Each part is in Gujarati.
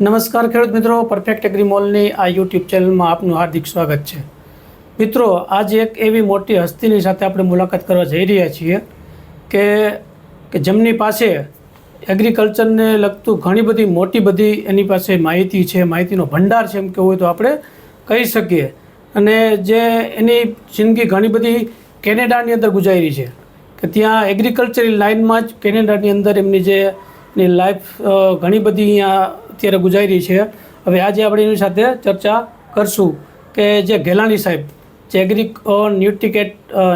નમસ્કાર ખેડૂત મિત્રો પરફેક્ટ એગ્રી મોલની આ યુટ્યુબ ચેનલમાં આપનું હાર્દિક સ્વાગત છે. મિત્રો, આજે એક એવી મોટી હસ્તીની સાથે આપણે મુલાકાત કરવા જઈ રહ્યા છીએ કે કે જેમની પાસે એગ્રીકલ્ચરને લગતું ઘણી બધી મોટી બધી એની પાસે માહિતી છે, માહિતીનો ભંડાર છે એમ કેવું હોય તો આપણે કહી શકીએ. અને જે એની જિંદગી ઘણી બધી કેનેડાની અંદર ગુજારી છે. કે ત્યાં એગ્રીકલ્ચરલ લાઇનમાં જ કેનેડાની અંદર એમની જે એની લાઈફ ઘણી બધી અહીંયા અત્યારે ગુજારી છે. હવે આજે આપણે એની સાથે ચર્ચા કરશું કે જે ગેલાણી સાહેબ, જે એગ્રી ન્યુટ્રિકેટ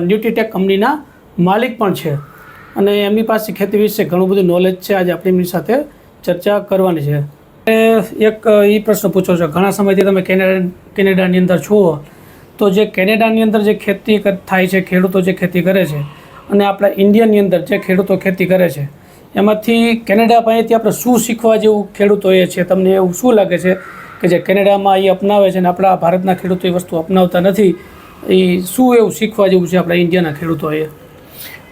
ન્યુટ્રીટેક કંપનીના માલિક પણ છે. અને એમની પાસે ખેતી વિશે ઘણું બધું નોલેજ છે. આજે આપણે એમની સાથે ચર્ચા કરવાની છે. એક એ પ્રશ્ન પૂછો છો. ઘણા સમયથી તમે કેનેડા, કેનેડાની અંદર છો. તો જે કેનેડાની અંદર જે ખેતી થાય છે, ખેડૂતો જે ખેતી કરે છે અને આપણા ઇન્ડિયાની અંદર જે ખેડૂતો ખેતી કરે છે એમાંથી કેનેડા પાસેથી આપણે શું શીખવા જેવું ખેડૂતોએ છે તમને એવું શું લાગે છે કે જે કેનેડામાં એ અપનાવે છે અને આપણા ભારતના ખેડૂતો એ વસ્તુ અપનાવતા નથી એ શું એવું શીખવા જેવું છે આપણા ઇન્ડિયાના ખેડૂતોએ?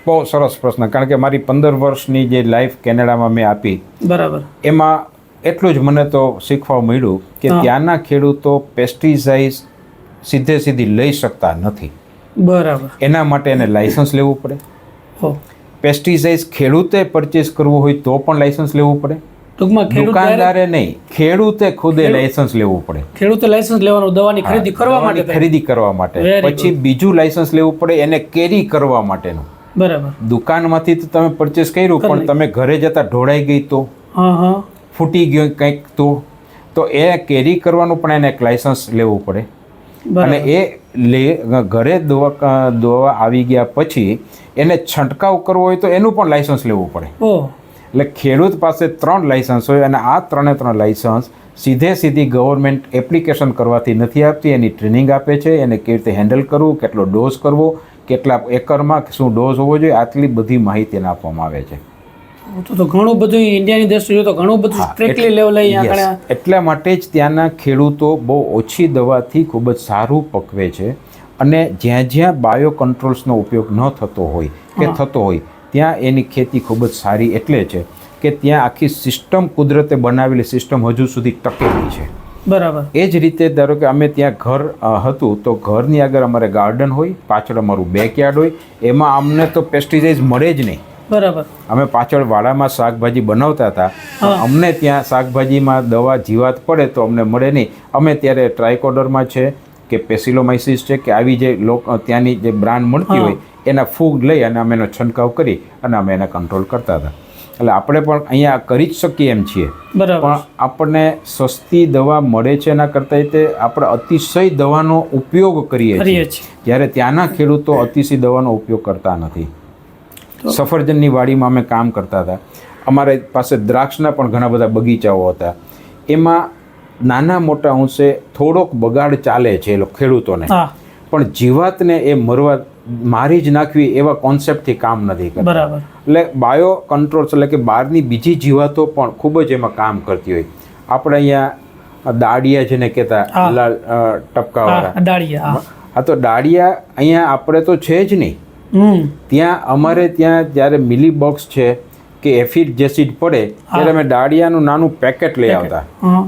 બહુ સરસ પ્રશ્ન કારણ કે મારી પંદર વર્ષની જે લાઈફ કેનેડામાં મેં આપી બરાબર. એમાં એટલું જ મને તો શીખવા મળ્યું કે ત્યાંના ખેડૂતો પેસ્ટિસાઇડ સીધે સીધી લઈ શકતા નથી. બરાબર. એના માટે એને લાઇસન્સ લેવું પડે. પેસ્ટિસાઇડ ખેડૂતે પરચેસ કરવું હોય તો પણ લાઇસન્સ લેવું પડે. ટૂંકમાં દુકાનદારે નહીં ખેડૂતે ખુદે લાયસન્સ લેવું પડે. ખેડૂતે લાયસન્સ લેવાનું દવાની ખરીદી કરવા માટે ખરીદી કરવા માટે. પછી બીજું લાઇસન્સ લેવું પડે એને કેરી કરવા માટેનું. બરાબર. દુકાનમાંથી તો તમે પરચેસ કર્યું પણ તમે ઘરે જતા ઢોળાઈ ગઈ તો ફૂટી ગયો કંઈક તો તો એ કેરી કરવાનું પણ એને એક લાઇસન્સ લેવું પડે. અને એ લે ઘરે દવા દવા આવી ગયા પછી એને છંટકાવ કરવો હોય તો એનું પણ લાઇસન્સ લેવું પડે. એટલે ખેડૂત પાસે ત્રણ લાઇસન્સ હોય અને આ ત્રણે ત્રણ લાઇસન્સ સીધે સીધી ગવર્મેન્ટ એપ્લિકેશન કરવાથી નથી આપતી એની ટ્રેનિંગ આપે છે એને કેવી રીતે હેન્ડલ કરવું કેટલો ડોઝ કરવો કેટલા એકરમાં શું ડોઝ હોવો જોઈએ આટલી બધી માહિતી એને આપવામાં આવે છે. તો તો ઘણું બધું ઇન્ડિયાની દ્રષ્ટિએ તો ઘણું બધું સ્ટ્રિક્ટલી લેવલ આગળ એટલા માટે જ ત્યાંના ખેડૂતો બહુ ઓછી દવાથી ખૂબ જ સારું પકવે છે અને જ્યાં જ્યાં બાયો કંટ્રોલ્સનો ઉપયોગ ન થતો હોય કે થતો હોય ત્યાં એની ખેતી ખૂબ જ સારી એટલે છે કે ત્યાં આખી સિસ્ટમ કુદરતે બનાવેલી સિસ્ટમ હજુ સુધી ટકેલી છે. બરાબર. એ જ રીતે ધારો કે અમે ત્યાં ઘર હતું તો ઘરની આગળ અમારે ગાર્ડન હોય પાછળ અમારું બેકયાર્ડ હોય એમાં અમને તો પેસ્ટિસાઇડ મળે જ નહીં. બરાબર. અમે પાછળ વાડામાં શાકભાજી બનાવતા હતા. અમને ત્યાં શાકભાજીમાં દવા જીવાત પડે તો અમને મળે નહીં. અમે ત્યારે ટ્રાયકોડરમાં છે કે પેસિલોમાઇસિસ છે કે આવી જે ત્યાંની જે બ્રાન્ડ મળતી હોય એના ફૂગ લઈ અને અમે એનો છંટકાવ કરી અને અમે એને કંટ્રોલ કરતા હતા. એટલે આપણે પણ અહીંયા કરી જ શકીએ એમ છીએ. પણ આપણને સસ્તી દવા મળે છે એના કરતાં તે આપણે અતિશય દવાનો ઉપયોગ કરીએ છીએ. જ્યારે ત્યાંના ખેડૂતો અતિશય દવાનો ઉપયોગ કરતા નથી. સફરજનની વાડીમાં અમે કામ કરતા હતા. અમારે પાસે દ્રાક્ષના પણ ઘણા બધા બગીચાઓ હતા. એમાં નાના મોટા અંશે થોડોક બગાડ ચાલે છે એ ખેડૂતોને. પણ જીવાતને એ મરવા મારી જ નાખવી એવા કોન્સેપ્ટથી કામ નથી કરતા. બરાબર. એટલે બાયો કંટ્રોલ્સ એટલે કે બહારની બીજી જીવાતો પણ ખૂબ જ એમાં કામ કરતી હોય. આપણે અહીંયા દાડિયા જેને કહેતા લાલ ટપકાવાળા. દાડિયા હા. હા તો દાડિયા અહીંયા આપણે તો છે જ નહીં. ત્યાં અમારે ત્યાં જ્યારે મિલી બોક્સ છે કે એફિડ જેસિડ પડે ત્યારે અમે દાડિયાનું નાનું પેકેટ લઈ આવતા.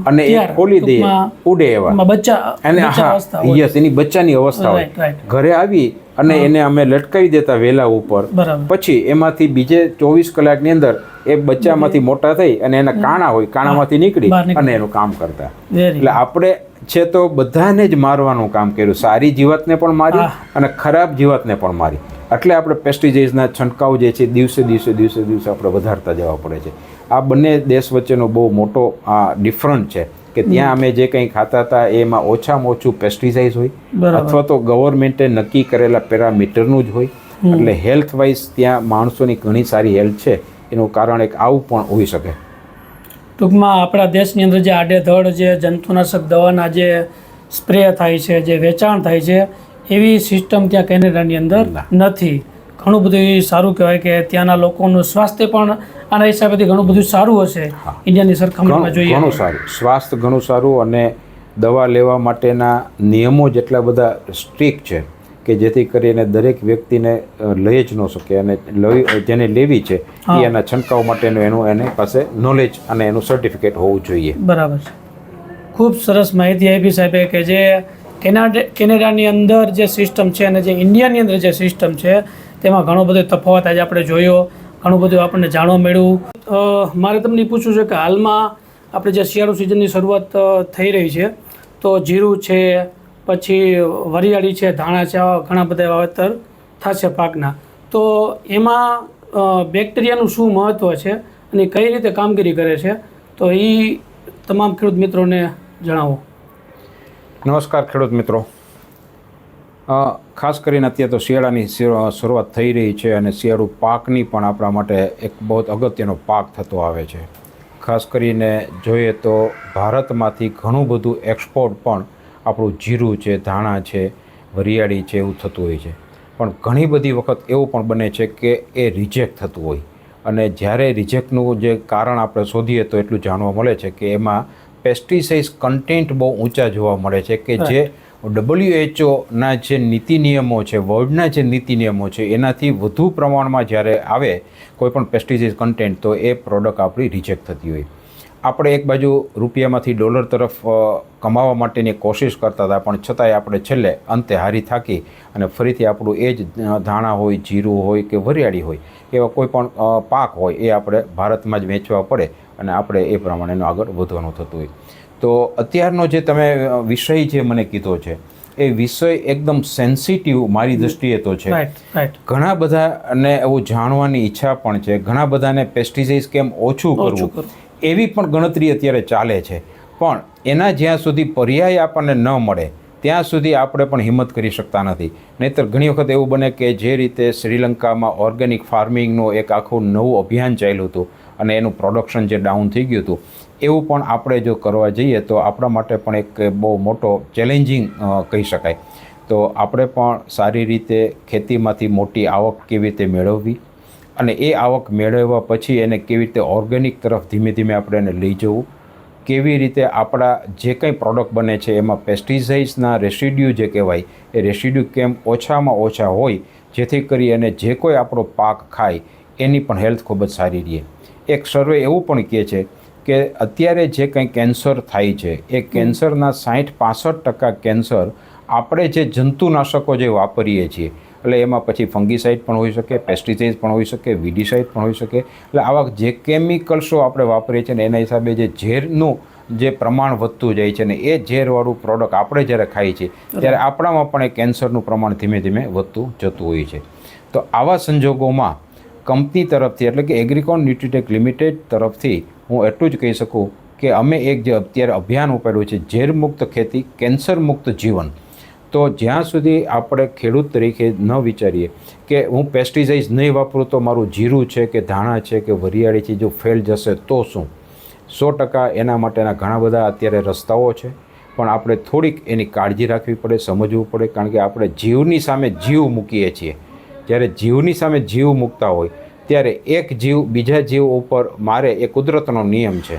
અને એ ખોલી દઈએ ઉડે એવા. બચ્ચા અને હા યસ એની બચ્ચાની અવસ્થા હોય. ઘરે આવી અને એને અમે લટકાવી દેતા વેલા ઉપર. પછી એમાંથી બીજે ચોવીસ કલાકની અંદર એ બચ્ચામાંથી મોટા થઈ અને એના કાણા હોય કાણામાંથી નીકળી અને એનું કામ કરતા. એટલે આપણે છે તો બધાને જ મારવાનું કામ કર્યું. સારી જીવાતને પણ મારી અને ખરાબ જીવાતને પણ મારી. એટલે આપણે પેસ્ટિસાઇડ્સના છંટકાવ જે છે દિવસે દિવસે દિવસે દિવસે આપણે વધારતા જવા પડે છે. આ બંને દેશ વચ્ચેનો બહુ મોટો આ ડિફરન્ટ છે કે ત્યાં અમે જે કંઈ ખાતા હતા એમાં ઓછામાં ઓછું પેસ્ટિસાઇડ હોય અથવા તો ગવર્મેન્ટે નક્કી કરેલા પેરામીટરનું જ હોય. એટલે હેલ્થ વાઇઝ ત્યાં માણસોની ઘણી સારી હેલ્થ છે. એનું કારણ એક આવું પણ હોઈ શકે. ટૂંકમાં આપણા દેશની અંદર જે આડેધડ જે જંતુનાશક દવાના જે સ્પ્રે થાય છે જે વેચાણ થાય છે એવી સિસ્ટમ ત્યાં કેનેડાની અંદર નથી. ઘણું બધું સારું કહેવાય કે ત્યાંના લોકોનું સ્વાસ્થ્ય પણ આના હિસાબેથી ઘણું બધું સારું હશે. ઇન્ડિયાની સરખામણીમાં જોઈએ. ઘણું સારું. સ્વાસ્થ્ય ઘણું સારું અને દવા લેવા માટેના નિયમો જેટલા બધા સ્ટ્રીક છે કે જેથી કરીને દરેક વ્યક્તિને લઈ જ ન શકે અને લઈ જેને લેવી છે એ એના છંટકાવ માટેનું એનું એને પાસે નોલેજ અને એનું સર્ટિફિકેટ હોવું જોઈએ. બરાબર છે. ખૂબ સરસ માહિતી આપી સાહેબે કે જે કેનાડા કેનેડાની અંદર જે સિસ્ટમ છે અને જે ઇન્ડિયાની અંદર જે સિસ્ટમ છે, તેમાં ઘણો બધો તફાવત આજે આપણે જોયો. ઘણું બધું આપણને જાણવા મળ્યું. મારે તમને પૂછવું છે કે હાલમાં આપણે જે શિયાળુ સિઝનની શરૂઆત થઈ રહી છે, તો જીરું છે, પછી વરિયાળી છે, ધાણા છે ઘણા બધા વાવેતર થશે પાકના. તો એમાં બેક્ટેરિયાનું શું મહત્ત્વ છે અને કઈ રીતે કામગીરી કરે છે? તો એ તમામ ખેડૂત મિત્રોને જણાવો. નમસ્કાર ખેડૂત મિત્રો. ખાસ કરીને અત્યારે તો શિયાળાની શરૂઆત થઈ રહી છે અને શિયાળુ પાકની પણ આપણા માટે એક બહુ અગત્યનો પાક થતો આવે છે. ખાસ કરીને જોઈએ તો ભારતમાંથી ઘણું બધું એક્સપોર્ટ પણ આપણું જીરું છે, ધાણા છે, વરિયાળી છે, એવું થતું હોય છે. પણ ઘણી બધી વખત એવું પણ બને છે કે એ રિજેક્ટ થતું હોય. અને જ્યારે રિજેક્ટનું જે કારણ આપણે શોધીએ તો એટલું જાણવા મળે છે કે એમાં પેસ્ટિસાઇડ કન્ટેન્ટ બહુ ઊંચા જોવા મળે છે કે જે ડબલ્યુએચઓના જે નીતિ નિયમો છે વર્લ્ડના જે નીતિ નિયમો છે એનાથી વધુ પ્રમાણમાં જ્યારે આવે કોઈપણ પેસ્ટિસાઇડ કન્ટેન્ટ તો એ પ્રોડક્ટ આપણી રિજેક્ટ થતી હોય. આપણે એક બાજુ રૂપિયામાંથી ડોલર તરફ કમાવા માટેની કોશિશ કરતા હતા પણ છતાંય આપણે છેલ્લે અંતે હારી થાકી અને ફરીથી આપણું એ જ ધાણા હોય જીરું હોય કે વરિયાળી હોય એવા કોઈ પણ પાક હોય એ આપણે ભારતમાં જ વેચવા પડે અને આપણે એ પ્રમાણેનું આગળ વધવાનું થતું હોય. તો અત્યારનો જે તમે વિષય જે મને કીધો છે એ વિષય એકદમ સેન્સિટિવ મારી દૃષ્ટિએ તો છે. ઘણા બધાને એવું જાણવાની ઈચ્છા પણ છે. ઘણા બધાને પેસ્ટિસાઇડ કેમ ઓછું કરવું. એવી પણ ગણતરી અત્યારે ચાલે છે. પણ એના જ્યાં સુધી પર્યાય આપણને ન મળે ત્યાં સુધી આપણે પણ હિંમત કરી શકતા નથી. નહીંતર ઘણી વખત એવું બને કે જે રીતે શ્રીલંકામાં ઓર્ગેનિક ફાર્મિંગનું એક આખું નવું અભિયાન ચાલ્યું હતું અને એનું પ્રોડક્શન જે ડાઉન થઈ ગયું હતું, એવું પણ આપણે જો કરવા જઈએ તો આપણા માટે પણ એક બહુ મોટો ચેલેન્જિંગ કહી શકાય. તો આપણે પણ સારી રીતે ખેતીમાંથી મોટી આવક કેવી રીતે મેળવવી અને એ આવક મેળવ્યા પછી એને કેવી રીતે ઓર્ગેનિક તરફ ધીમે ધીમે આપણે એને લઈ જવું કેવી રીતે આપણા જે કંઈ પ્રોડક્ટ બને છે, એમાં પેસ્ટિસાઇડ્સના રેસિડ્યુ જે કહેવાય, એ રેસિડ્યુ કેમ ઓછામાં ઓછા હોય, જેથી કરી અને જે કોઈ આપણો પાક ખાય, એની પણ હેલ્થ ખૂબ જ સારી રહે. એક સર્વે એવું પણ કહે છે કે અત્યારે જે કંઈ કેન્સર થાય છે, એ કેન્સરના સાઠ પાસઠ ટકા કેન્સર આપણે જે જંતુનાશકો જે વાપરીએ છીએ એટલે એમાં પછી ફંગીસાઇડ પણ હોઈ શકે પેસ્ટિસાઇડ પણ હોઈ શકે વિડીસાઇડ પણ હોઈ શકે. એટલે આવા જે કેમિકલ્સો આપણે વાપરીએ છીએ ને એના હિસાબે જે ઝેરનું જે પ્રમાણ વધતું જાય છે ને એ ઝેરવાળું પ્રોડક્ટ આપણે જ્યારે ખાઈએ છીએ ત્યારે આપણામાં પણ એ કેન્સરનું પ્રમાણ ધીમે ધીમે વધતું જતું હોય છે. તો આવા સંજોગોમાં કંપની તરફથી એટલે કે એગ્રીકોન ન્યુટ્રીટેક લિમિટેડ તરફથી હું એટલું જ કહી શકું કે અમે એક જે અત્યારે અભિયાન ઉપાડ્યું છે ઝેર મુક્ત ખેતી કેન્સર મુક્ત જીવન. તો જ્યાં સુધી આપણે ખેડૂત તરીકે ન વિચારીએ કે હું પેસ્ટિસાઇડ નહીં વાપરું તો મારું જીરું છે કે ધાણા છે કે વરિયાળી છે જો ફેલ જશે તો શું? સો ટકા એના માટેના ઘણા બધા અત્યારે રસ્તાઓ છે. પણ આપણે થોડીક એની કાળજી રાખવી પડે, સમજવું પડે, કારણ કે આપણે જીવની સામે જીવ મૂકીએ છીએ. જ્યારે જીવની સામે જીવ મૂકતા હોય, ત્યારે એક જીવ બીજા જીવ ઉપર મારે એ કુદરતનો નિયમ છે.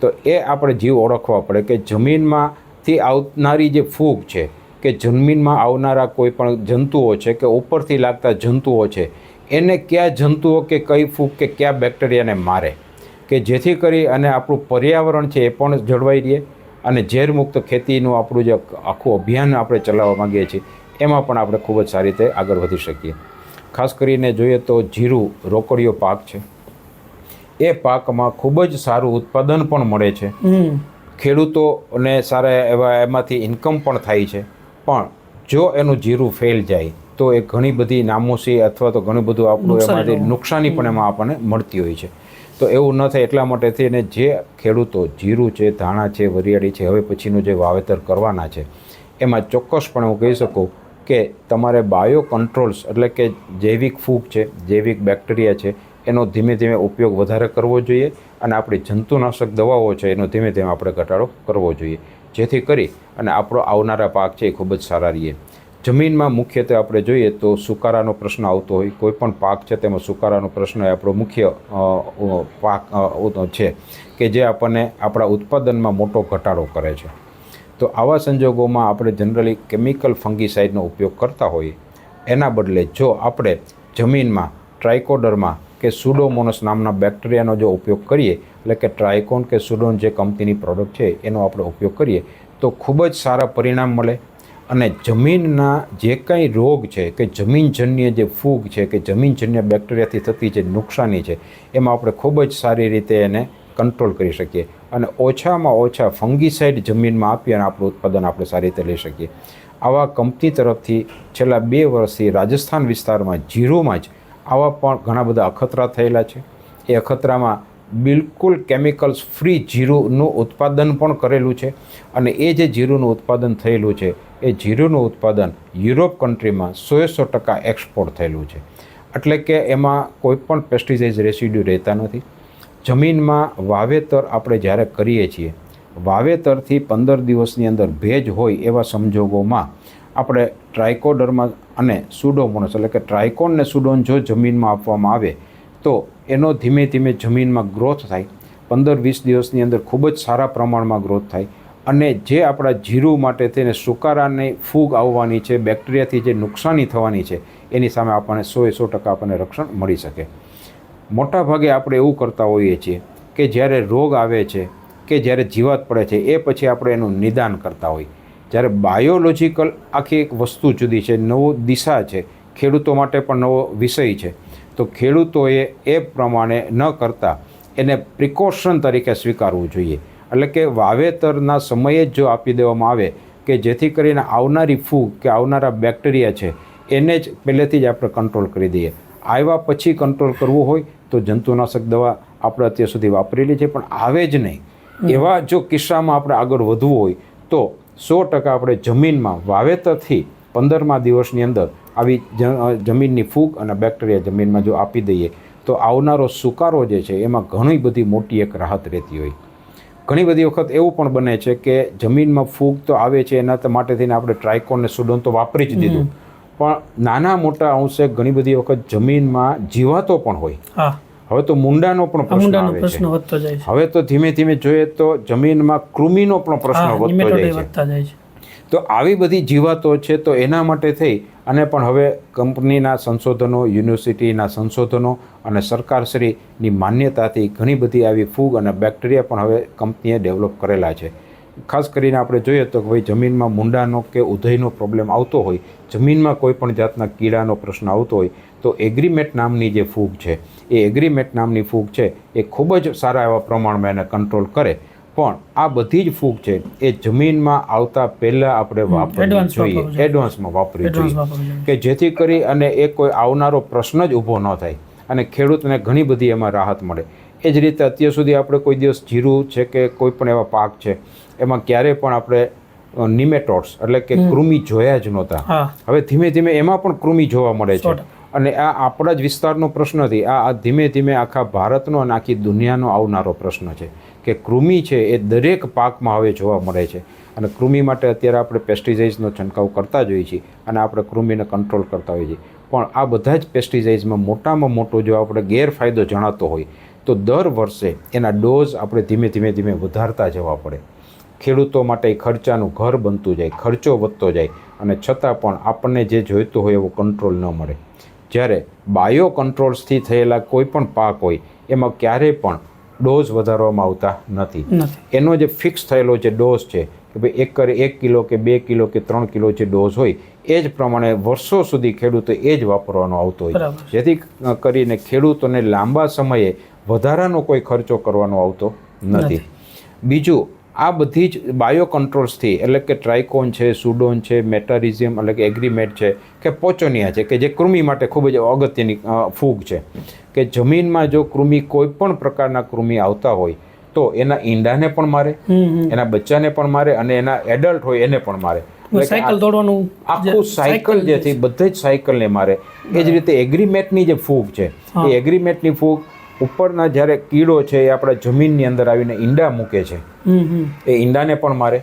તો એ આપણે જીવ ઓળખવા પડે કે જમીનમાંથી આવનારી જે ફૂગ છે કે જમીનમાં આવનારા કોઈ પણ જંતુઓ છે કે ઉપરથી લાગતા જંતુઓ છે એને કયા જંતુઓ કે કઈ ફૂગ કે કયા બેક્ટેરિયાને મારે? કે જેથી કરી અને આપણું પર્યાવરણ છે એ પણ જળવાઈ રહે અને ઝેરમુક્ત ખેતીનું આપણું જે આખું અભિયાન આપણે ચલાવવા માંગીએ છીએ એમાં પણ આપણે ખૂબ જ સારી રીતે આગળ વધી શકીએ. ખાસ કરીને જોઈએ તો જીરું રોકડીયો પાક છે. એ પાકમાં ખૂબ જ સારું ઉત્પાદન પણ મળે છે. ખેડૂતોને સારા એવા એમાંથી ઇન્કમ પણ થાય છે. પણ જો એનું જીરું ફેલ જાય તો એ ઘણી બધી નામોશી અથવા તો ઘણું બધું આપણું એમાંથી નુકસાની પણ એમાં આપણને મળતી હોય છે. તો એવું ન થાય એટલા માટે થઈને જે ખેડૂતો જીરું છે ધાણા છે વરિયાળી છે હવે પછીનું જે વાવેતર કરવાના છે એમાં ચોક્કસપણે હું કહી શકું કે તમારે બાયો કંટ્રોલ્સ એટલે કે જૈવિક ફૂગ છે જૈવિક બેક્ટેરિયા છે એનો ધીમે ધીમે ઉપયોગ વધારે કરવો જોઈએ અને આપણી જંતુનાશક દવાઓ છે એનો ધીમે ધીમે આપણે ઘટાડો કરવો જોઈએ. જેથી કરી અને આપણો આવનારા પાક છે એ ખૂબ જ સારા રહીએ. જમીનમાં મુખ્યત્વે આપણે જોઈએ તો સુકારાનો પ્રશ્ન આવતો હોય, કોઈ પણ પાક છે તેમાં સુકારાનો પ્રશ્ન એ આપણો મુખ્ય પાક છે કે જે આપણને આપણા ઉત્પાદનમાં મોટો ઘટાડો કરે છે. તો આવા સંજોગોમાં આપણે જનરલી કેમિકલ ફંગીસાઇડનો ઉપયોગ કરતા હોઈએ. એના બદલે જો આપણે જમીનમાં ટ્રાઇકોડરમાં કે સુડોમોનસ નામના બેક્ટેરિયાનો જો ઉપયોગ કરીએ એટલે કે ટ્રાયકોન કે સુડોન જે કંપનીની પ્રોડક્ટ છે, એનો આપણે ઉપયોગ કરીએ, તો ખૂબ જ સારા પરિણામ મળે. અને જમીનના જે કાંઈ રોગ છે, કે જમીનજન્ય જે ફૂગ છે, કે જમીનજન્ય બેક્ટેરિયાથી થતી જે નુકસાની છે, એમાં આપણે ખૂબ જ સારી રીતે એને કંટ્રોલ કરી શકીએ. અને ઓછામાં ઓછા ફંગીસાઇડ જમીનમાં આપી અને આપણું ઉત્પાદન આપણે સારી રીતે લઈ શકીએ. આવા કંપની તરફથી છેલ્લા બે વર્ષથી રાજસ્થાન વિસ્તારમાં જીરુમાં જ આવા પણ ઘણા બધા અખતરા થયેલા છે. એ અખતરામાં બિલકુલ કેમિકલ્સ ફ્રી જીરુનું ઉત્પાદન પણ કરેલું છે અને એ જે જીરુનું ઉત્પાદન થયેલું છે, એ જીરુનું ઉત્પાદન યુરોપ કન્ટ્રીમાં સોએ સો ટકા એક્સપોર્ટ થયેલું છે. એટલે કે એમાં કોઈપણ પેસ્ટિસાઇડ રેસિડ્યુ રહેતા નથી. જમીનમાં વાવેતર આપણે જ્યારે કરીએ છીએ, વાવેતરથી પંદર દિવસની અંદર ભેજ હોય એવા સંજોગોમાં આપણે ટ્રાયકોડરમાં અને સુડોમોનસ એટલે કે ટ્રાયકોન ને સુડોન જો જમીનમાં આપવામાં આવે, તો એનો ધીમે ધીમે જમીનમાં ગ્રોથ થાય. પંદર વીસ દિવસની અંદર ખૂબ જ સારા પ્રમાણમાં ગ્રોથ થાય. અને જે આપણા જીરું માટે થઈને સુકારાને ફૂગ આવવાની છે, બેક્ટેરિયાથી જે નુકસાની થવાની છે, એની સામે આપણને સો સો ટકા આપણને રક્ષણ મળી શકે. મોટાભાગે આપણે એવું કરતા હોઈએ છીએ કે જ્યારે રોગ આવે છે કે જ્યારે જીવાત પડે છે, એ પછી આપણે એનું નિદાન કરતા હોઈએ. જ્યારે બાયોલોજિકલ આખી એક વસ્તુ જુદી છે, નવો દિશા છે, ખેડૂતો માટે પણ નવો વિષય છે. તો ખેડૂતોએ એ પ્રમાણે ન કરતાં એને પ્રિકોશન તરીકે સ્વીકારવું જોઈએ. એટલે કે વાવેતરના સમયે જ જો આપી દેવામાં આવે કે જેથી કરીને આવનારી ફૂગ કે આવનારા બેક્ટેરિયા છે એને જ પહેલેથી જ આપણે કંટ્રોલ કરી દઈએ. આવ્યા પછી કંટ્રોલ કરવું હોય તો જંતુનાશક દવા આપણે અત્યાર સુધી વાપરેલી છે પણ આવે જ નહીં. એવા જો કિસ્સામાં આપણે આગળ વધવું હોય તો સો ટકા આપણે જમીનમાં વાવેતરથી પંદરમા દિવસની અંદર આવી જમીનની ફૂગ અને બેક્ટેરિયા જમીનમાં જો આપી દઈએ તો આવનારો સુકારો જે છે એમાં ઘણી બધી મોટી એક રાહત રહેતી હોય. ઘણી બધી વખત એવું પણ બને છે કે જમીનમાં ફૂગ તો આવે છે એના માટે થઈને આપણે ટ્રાઇકોન ને સુડોન તો વાપરી જ દીધું. પણ નાના મોટા અંશે ઘણી બધી વખત જમીનમાં જીવાતો પણ હોય. હવે તો મુંડાનો પણ પ્રશ્ન આવે છે. હવે તો ધીમે ધીમે જોઈએ તો જમીનમાં કૃમિનો પણ પ્રશ્ન વધતા જાય છે. તો આવી બધી જીવાતો છે તો એના માટે થઈ અને પણ હવે કંપનીના સંશોધનો, યુનિવર્સિટીના સંશોધનો અને સરકારશ્રીની માન્યતાથી ઘણી બધી આવી ફૂગ અને બેક્ટેરિયા પણ હવે કંપનીએ ડેવલપ કરેલા છે. ખાસ કરીને આપણે જોઈએ તો ભાઈ જમીનમાં મુંડાનો કે ઉધયનો પ્રોબ્લેમ આવતો હોય, જમીનમાં કોઈ પણ જાતના કીડાનો પ્રશ્ન આવતો હોય, તો એગ્રીમેટ નામની જે ફૂગ છે, એ એગ્રીમેટ નામની ફૂગ છે, એ ખૂબ જ સારા એવા પ્રમાણમાં એને કંટ્રોલ કરે. પણ આ બધી જ ફૂગ છે એ જમીનમાં આવતા પહેલાં આપણે વાપરવી જોઈએ. એડવાન્સમાં વાપરવી જોઈએ. કે જેથી કરી અને એ કોઈ આવનારો પ્રશ્ન જ ઊભો ન થાય. અને ખેડૂતને ઘણી બધી એમાં રાહત મળે. એ જ રીતે અત્યાર સુધી આપણે કોઈ દિવસ જીરું છે કે કોઈ પણ એવા પાક છે એમાં ક્યારેય પણ આપણે નિમેટોડ્સ એટલે કે કૃમિ જોયા જ નહોતા. હવે ધીમે ધીમે એમાં પણ કૃમિ જોવા મળે છે. અને આ આપણા જ વિસ્તારનો પ્રશ્ન નથી. આ આ ધીમે ધીમે આખા ભારતનો અને આખી દુનિયાનો આવનારો પ્રશ્ન છે. કે કૃમિ છે એ દરેક પાકમાં હવે જોવા મળે છે. અને કૃમિ માટે અત્યારે આપણે પેસ્ટિસાઇડ્સનો છંટકાવ કરતા જ હોઈએ છીએ અને આપણે કૃમિને કંટ્રોલ કરતા હોઈએ છીએ. પણ આ બધા જ પેસ્ટિસાઇડ્સમાં મોટામાં મોટો જો આપણે ગેરફાયદો જણાતો હોય, તો દર વર્ષે એના ડોઝ આપણે ધીમે ધીમે ધીમે વધારતા જવા પડે. ખેડૂતો માટે ખર્ચાનું ઘર બનતું જાય, ખર્ચો વધતો જાય અને છતાં પણ આપણને જે જોઈતું હોય એવો કંટ્રોલ ન મળે. જ્યારે બાયો કંટ્રોલ્સથી થયેલા કોઈ પણ પાક હોય, એમાં ક્યારેય પણ ડોઝ વધારવામાં આવતા નથી. એનો જે ફિક્સ થયેલો જે ડોઝ છે કે ભાઈ એક કરે એક કિલો કે બે કિલો કે ત્રણ કિલો જે ડોઝ હોય એ જ પ્રમાણે વર્ષો સુધી ખેડૂતો એ જ વાપરવાનો આવતો હોય. જેથી કરીને ખેડૂતોને લાંબા સમયે વધારાનો કોઈ ખર્ચો કરવાનો આવતો નથી. બીજું આ બધી જ બાયો કંટ્રોલ્સથી એટલે કે ટ્રાઇકોન છે સુડોન છે મેટારિઝિયમ એટલે કે એગ્રીમેટ છે કે પોચોનિયા છે કે જે કૃમિ માટે ખૂબ જ અગત્યની ફૂગ છે. કે જમીનમાં જો કૃમિ કોઈ પણ પ્રકારના કૃમિ આવતા હોય તો એના ઈંડાને પણ મારે એના બચ્ચાને પણ મારે અને એના એડલ્ટ હોય એને પણ મારે. સાયકલ દોડવાનું આખું સાયકલ જે છે બધે જ સાયકલને મારે. એ જ રીતે એગ્રીમેટની જે ફૂગ છે એ એગ્રીમેટની ફૂગ ઉપરના જ્યારે કીડો છે એ આપણા જમીનની અંદર આવીને ઈંડા મૂકે છે. એ ઈંડાને પણ મારે.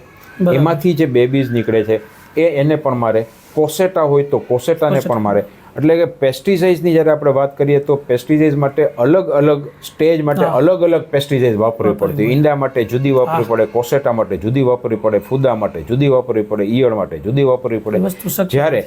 એમાંથી જે બેબીઝ નીકળે છે એ એને પણ મારે. કોસેટા હોય તો કોસેટાને પણ મારે. એટલે કે પેસ્ટિસાઇડ્સની જ્યારે આપણે વાત કરીએ તો પેસ્ટિસાઇડ માટે અલગ અલગ સ્ટેજ માટે અલગ અલગ પેસ્ટિસાઇડ વાપરવી વાપરવી પડતી. ઈંડા માટે જુદી વાપરવી પડે કોસેટા માટે જુદી વાપરવી પડે ફૂદા માટે જુદી વાપરવી પડે ઈયળ માટે જુદી વાપરવી પડે. જ્યારે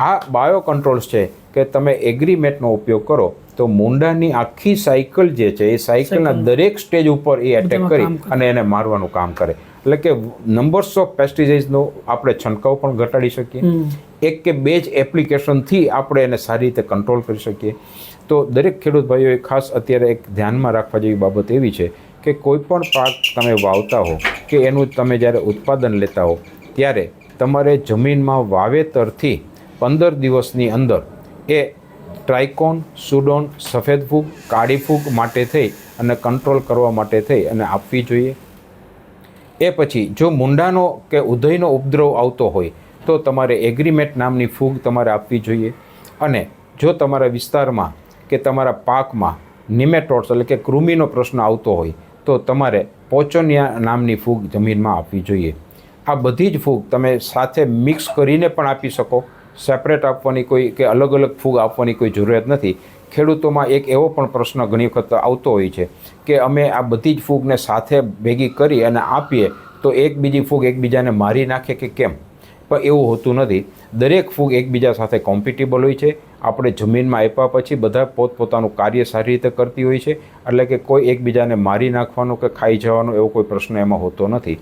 આ બાયો કંટ્રોલ્સ છે કે તમે એગ્રીમેટનો ઉપયોગ કરો તો મુંડાની આખી સાયકલ જે છે એ સાયકલના દરેક સ્ટેજ ઉપર એ એટેક કરી અને એને મારવાનું કામ કરે. એટલે કે નંબર્સ ઓફ પેસ્ટિસાઇડ્સનો આપણે છંટકાવ પણ ઘટાડી શકીએ. એક કે બે જ એપ્લિકેશનથી આપણે એને સારી રીતે કંટ્રોલ કરી શકીએ. તો દરેક ખેડૂત ભાઈઓએ ખાસ અત્યારે એક ધ્યાનમાં રાખવા જેવી બાબત એવી છે કે કોઈ પણ પાક તમે વાવતા હો કે એનું તમે જ્યારે ઉત્પાદન લેતા હો ત્યારે તમારે જમીનમાં વાવેતરથી પંદર દિવસની અંદર એ ટ્રાઇકોન, સુડોન, સફેદ ફૂગ, કાળી ફૂગ માટે થઈ અને કંટ્રોલ કરવા માટે થઈ અને આપવી જોઈએ. એ પછી જો મુંડાનો કે ઉદયનો ઉપદ્રવ આવતો હોય, તો તમારે એગ્રીમેટ નામની ફૂગ તમારે આપવી જોઈએ. અને જો તમારા વિસ્તારમાં કે તમારા પાકમાં નિમેટોડ્સ એટલે કે કૃમિનો પ્રશ્ન આવતો હોય, તો તમારે પોચોનિયા નામની ફૂગ જમીનમાં આપવી જોઈએ. આ બધી જ ફૂગ તમે સાથે મિક્સ કરીને પણ આપી શકો. સેપરેટ આપવાની કોઈ કે અલગ અલગ ફૂગ આપવાની કોઈ જરૂરિયાત નથી. ખેડૂતોમાં એક એવો પણ પ્રશ્ન ઘણી વખત આવતો હોય છે કે અમે આ બધી જ ફૂગને સાથે ભેગી કરી અને આપીએ તો એક બીજી ફૂગ એકબીજાને મારી નાખે કે કેમ? પણ એવું હોતું નથી. દરેક ફૂગ એકબીજા સાથે કોમ્પિટેબલ હોય છે. આપણે જમીનમાં આપ્યા પછી બધા પોતપોતાનું કાર્ય સારી રીતે કરતી હોય છે. એટલે કે કોઈ એકબીજાને મારી નાખવાનો કે ખાઈ જવાનો એવો કોઈ પ્રશ્ન એમાં હોતો નથી.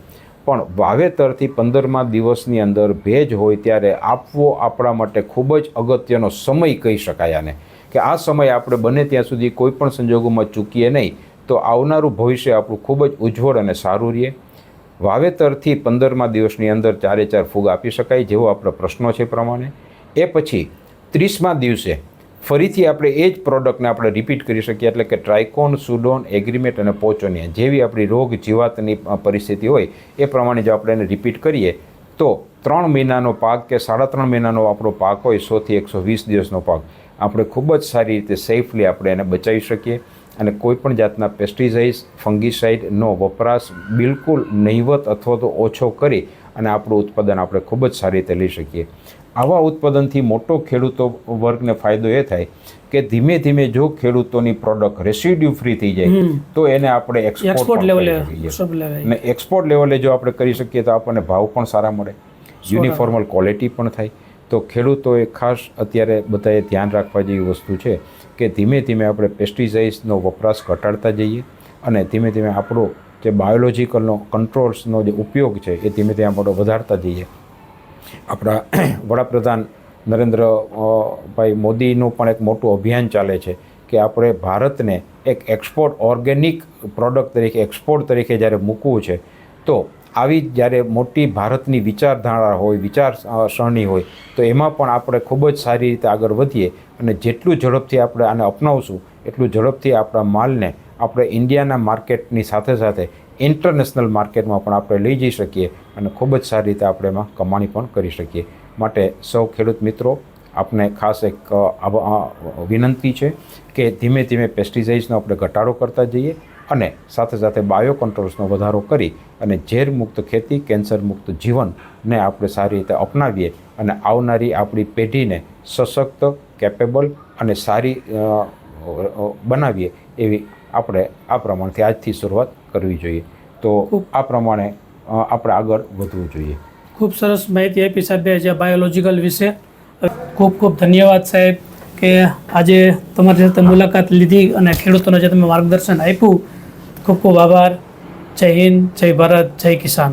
પણ વાવેતરથી પંદરમા દિવસની અંદર ભેજ હોય ત્યારે આપવો આપણા માટે ખૂબ જ અગત્યનો સમય કહી શકાય આને. કે આ સમય આપણે બને ત્યાં સુધી કોઈ પણ સંજોગોમાં ચૂકીએ નહીં, તો આવનારું ભવિષ્ય આપણું ખૂબ જ ઉજ્જવળ અને સારું રહે. વાવેતરથી પંદરમા દિવસની અંદર ચારે ચાર ફૂગ આપી શકાય, જેવો આપણો પ્રશ્નો છે પ્રમાણે. એ પછી ત્રીસમા દિવસે ફરીથી આપણે એ જ પ્રોડક્ટને આપણે રિપીટ કરી શકીએ. એટલે કે ટ્રાઇકોન સુડોન એગ્રીમેટ અને પોચોનિયા જેવી આપણી રોગ જીવાતની પરિસ્થિતિ હોય, એ પ્રમાણે જો આપણે એને રિપીટ કરીએ, તો ત્રણ મહિનાનો પાક કે સાડા ત્રણ મહિનાનો આપણો પાક હોય, સોથી એકસો વીસ દિવસનો પાક, આપણે ખૂબ જ સારી રીતે સેફલી આપણે એને બચાવી શકીએ. અને કોઈપણ જાતના પેસ્ટિસાઇડ્સ ફંગીસાઇડનો વપરાશ બિલકુલ નહિવત અથવા તો ઓછો કરી અને આપણું ઉત્પાદન આપણે ખૂબ જ સારી રીતે લઈ શકીએ. આવા ઉત્પાદનથી મોટો ખેડૂતો વર્ગને ફાયદો એ થાય કે ધીમે ધીમે જો ખેડૂતોની પ્રોડક્ટ રેસિડ્યુ ફ્રી થઈ જાય તો એને આપણે એક્સપોર્ટ લેવલે અને એક્સપોર્ટ લેવલે જો આપણે કરી શકીએ તો આપણને ભાવ પણ સારા મળે. યુનિફોર્મલ ક્વોલિટી પણ થાય. તો ખેડૂતોએ ખાસ અત્યારે બધાએ ધ્યાન રાખવા જેવી વસ્તુ છે કે ધીમે ધીમે આપણે પેસ્ટિસાઇડ્સનો વપરાશ ઘટાડતા જઈએ અને ધીમે ધીમે આપણો જે બાયોલોજીકલનો કંટ્રોલ્સનો જે ઉપયોગ છે, એ ધીમે ધીમે આપણે વધારતા જઈએ. આપણા વડાપ્રધાન નરેન્દ્ર ભાઈ મોદીનું પણ એક મોટું અભિયાન ચાલે છે કે આપણે ભારતને એક એક્સપોર્ટ ઓર્ગેનિક પ્રોડક્ટ તરીકે એક્સપોર્ટ તરીકે જ્યારે મૂકવું છે, તો આવી જ્યારે મોટી ભારતની વિચારધારા હોય, વિચાર સરણી હોય, તો એમાં પણ આપણે ખૂબ જ સારી રીતે આગળ વધીએ અને જેટલું ઝડપથી આપણે આને અપનાવશું, એટલું ઝડપથી આપણા માલને આપણે ઇન્ડિયાના માર્કેટની સાથે સાથે ઇન્ટરનેશનલ માર્કેટમાં પણ આપણે લઈ જઈ શકીએ અને ખૂબ જ સારી રીતે આપણે એમાં કમાણી પણ કરી શકીએ. માટે સૌ ખેડૂત મિત્રો, આપને ખાસ એક વિનંતી છે કે ધીમે ધીમે પેસ્ટિસાઇડ્સનો આપણે ઘટાડો કરતા જઈએ અને સાથે સાથે બાયો કંટ્રોલ્સનો વધારો કરી અને ઝેર મુક્ત ખેતી, કેન્સર મુક્ત જીવનને આપણે સારી રીતે અપનાવીએ અને આવનારી આપણી પેઢીને સશક્ત કેપેબલ અને સારી બનાવીએ એવી આપણે આ પ્રમાણથી આજથી શરૂઆત કરવી જોઈએ. તો આ પ્રમાણે આપણે આગળ વધવું જોઈએ. ખૂબ સરસ માહિતી આપી સાહેબે જે બાયોલોજીકલ વિશે. ખૂબ ખૂબ ધન્યવાદ સાહેબ કે આજે તમારી સાથે મુલાકાત લીધી અને ખેડૂતોને જે તમે માર્ગદર્શન આપ્યું. ખૂબ ખૂબ આભાર. જય હિન્દ જય ભારત જય કિસાન.